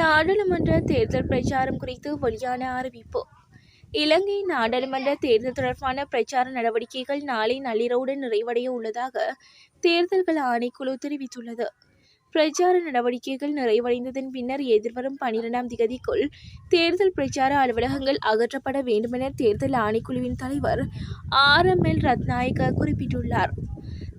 நாடாளுமன்ற தேர்தல் பிரச்சாரம் குறித்து வெளியான அறிவிப்பு. இலங்கை நாடாளுமன்ற தேர்தல் தொடர்பான பிரச்சார நடவடிக்கைகள் நாளை நள்ளிரவுடன் நிறைவடைய உள்ளதாக தேர்தல்கள் ஆணைக்குழு தெரிவித்துள்ளது. பிரச்சார நடவடிக்கைகள் நிறைவடைந்ததன் பின்னர் எதிர்வரும் பனிரெண்டாம் திகதிக்குள் தேர்தல் பிரச்சார அலுவலகங்கள் அகற்றப்பட வேண்டுமென தேர்தல் ஆணைக்குழுவின் தலைவர் ஆர் எம் எல் ரத்நாயக்க குறிப்பிட்டுள்ளார்.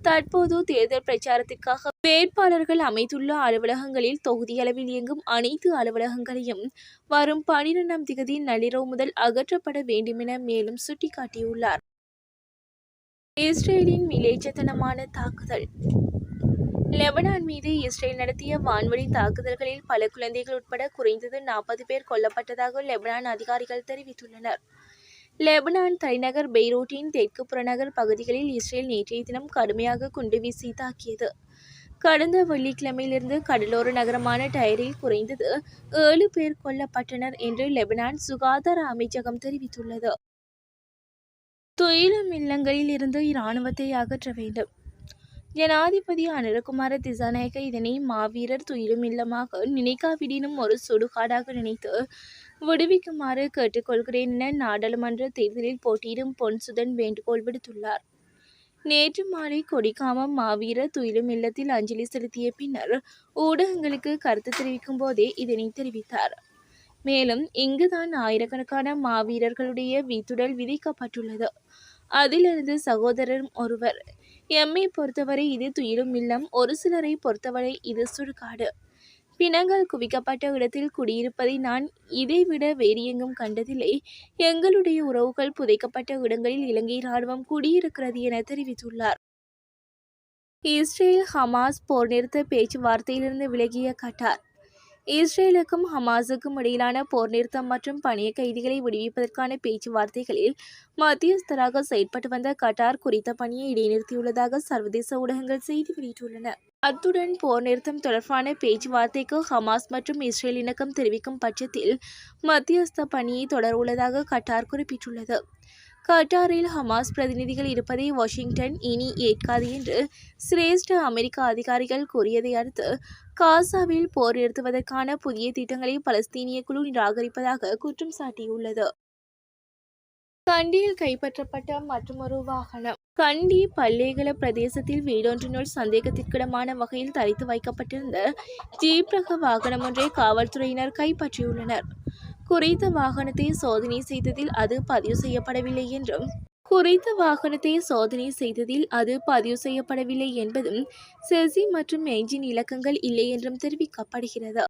தற்போது தேர்தல் பிரச்சாரத்திற்காக வேட்பாளர்கள் அமைத்துள்ள அலுவலகங்களில் தொகுதியளவில் இயங்கும் அனைத்து அலுவலகங்களையும் வரும் பனிரெண்டாம் திகதி நள்ளிரவு முதல் அகற்றப்பட வேண்டுமென மேலும் சுட்டிக்காட்டியுள்ளார். இஸ்ரேலின் மிலேச்சத்தனமான தாக்குதல். லெபனான் மீது இஸ்ரேல் நடத்திய வான்வழி தாக்குதல்களில் பல குழந்தைகள் உட்பட குறைந்தது நாற்பது பேர் கொல்லப்பட்டதாக லெபனான் அதிகாரிகள் தெரிவித்துள்ளனர். லெபனான் தலைநகர் பெய்ரூட்டின் தெற்கு புறநகர் பகுதிகளில் இஸ்ரேல் நேற்றைய தினம் கடுமையாக குண்டு வீசி தாக்கியது. கடந்த வெள்ளிக்கிழமையிலிருந்து கடலோர நகரமான டயரில் குறைந்தது ஏழு பேர் கொல்லப்பட்டனர் என்று லெபனான் சுகாதார அமைச்சகம் தெரிவித்துள்ளது. துயிலும் இல்லங்களில் இருந்து இராணுவத்தை அகற்ற வேண்டும். ஜனாதிபதி அனுரகுமார திசாநாயக்க இதனை மாவீரர் துயிலும் இல்லமாக நினைக்காவிடினும் ஒரு சுடுகாடாக நினைத்து விடுவிக்குமாறு கேட்டுக்கொள்கிறேன் என நாடாளுமன்ற தேர்தலில் போட்டியிடும் பொன்சுதன் வேண்டுகோள் விடுத்துள்ளார். நேற்று மாலை கொடிக்காமம் மாவீரர் துயிலும் இல்லத்தில் அஞ்சலி செலுத்திய பின்னர் ஊடகங்களுக்கு கருத்து தெரிவிக்கும் போதே இதனை தெரிவித்தார். மேலும் இங்குதான் ஆயிரக்கணக்கான மாவீரர்களுடைய வீத்துடல் விதிக்கப்பட்டுள்ளது. அதிலிருந்து சகோதரர் ஒருவர் எம்மை பொறுத்தவரை இது துயிலும் இல்லம் ஒரு சிலரை பொறுத்தவரை இது சுடுகாடு. பிணங்கள் குவிக்கப்பட்ட இடத்தில் குடியிருப்பதை நான் இதைவிட வேறு எங்கும் கண்டதில்லை. எங்களுடைய உறவுகள் புதைக்கப்பட்ட இடங்களில் இலங்கை ராணுவம் குடியிருக்கிறது என தெரிவித்துள்ளார். இஸ்ரேல் ஹமாஸ் போர் நிறுத்த பேச்சுவார்த்தையிலிருந்து விலகிய கட்டார். இஸ்ரேலுக்கும் ஹமாஸுக்கும் இடையிலான போர் நிறுத்தம் மற்றும் பணிய கைதிகளை விடுவிப்பதற்கான பேச்சுவார்த்தைகளில் மத்தியஸ்தராக செயற்பட்டு வந்த கட்டார் குறித்த பணியை இடைநிறுத்தியுள்ளதாக சர்வதேச ஊடகங்கள் செய்தி வெளியிட்டுள்ளன. அத்துடன் போர் நிறுத்தம் தொடர்பான பேச்சுவார்த்தைக்கு ஹமாஸ் மற்றும் இஸ்ரேல் இணக்கம் தெரிவிக்கும் பட்சத்தில் மத்தியஸ்த பணியை தொடர உள்ளதாக கட்டார் குறிப்பிட்டுள்ளது. கட்டாரில் ஹமாஸ் பிரதிநிதிகள் இருப்பதை வாஷிங்டன் இனி ஏற்காது என்று சிரேஷ்ட அமெரிக்க அதிகாரிகள் கூறியதை அடுத்து காசாவில் போர் நிறுத்துவதற்கான புதிய திட்டங்களை பலஸ்தீனிய குழு நிராகரிப்பதாக குற்றம் சாட்டியுள்ளது. கண்டியில் கைப்பற்றப்பட்ட மற்றொரு வாகனம். கண்டி பல்லேகல பிரதேசத்தில் வீடொன்றினுள் சந்தேகத்திற்கிடமான வகையில் தரித்து வைக்கப்பட்டிருந்த ஜீப் ரக வாகனம் ஒன்றை காவல்துறையினர் கைப்பற்றியுள்ளனர். குறித்த வாகனத்தை சோதனை செய்ததில் அது பதிவு செய்யப்படவில்லை என்றும் குறித்த வாகனத்தை சோதனை செய்ததில் அது பதிவு செய்யப்படவில்லை என்பதும் செசி மற்றும் என்ஜின் இலக்கங்கள் இல்லை என்றும் தெரிவிக்கப்படுகிறது.